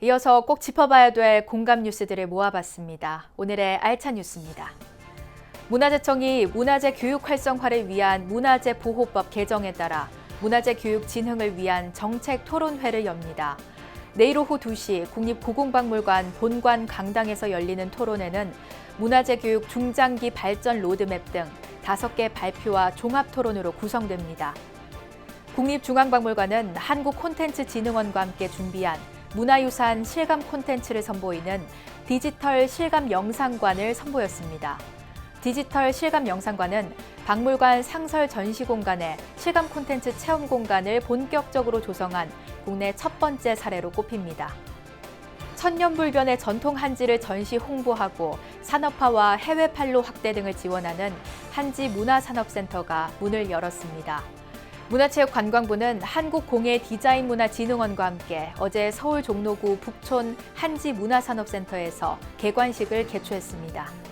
이어서 꼭 짚어봐야 될 공감 뉴스들을 모아봤습니다. 오늘의 알찬 뉴스입니다. 문화재청이 문화재 교육 활성화를 위한 문화재 보호법 개정에 따라 문화재 교육 진흥을 위한 정책 토론회를 엽니다. 내일 오후 2시 국립고궁박물관 본관 강당에서 열리는 토론회는 문화재 교육 중장기 발전 로드맵 등 다섯 개 발표와 종합 토론으로 구성됩니다. 국립중앙박물관은 한국콘텐츠진흥원과 함께 준비한 문화유산 실감 콘텐츠를 선보이는 디지털 실감 영상관을 선보였습니다. 디지털 실감 영상관은 박물관 상설 전시 공간에 실감 콘텐츠 체험 공간을 본격적으로 조성한 국내 첫 번째 사례로 꼽힙니다. 천년불변의 전통 한지를 전시 홍보하고 산업화와 해외 판로 확대 등을 지원하는 한지 문화산업센터가 문을 열었습니다. 문화체육관광부는 한국공예디자인문화진흥원과 함께 어제 서울 종로구 북촌 한지문화산업센터에서 개관식을 개최했습니다.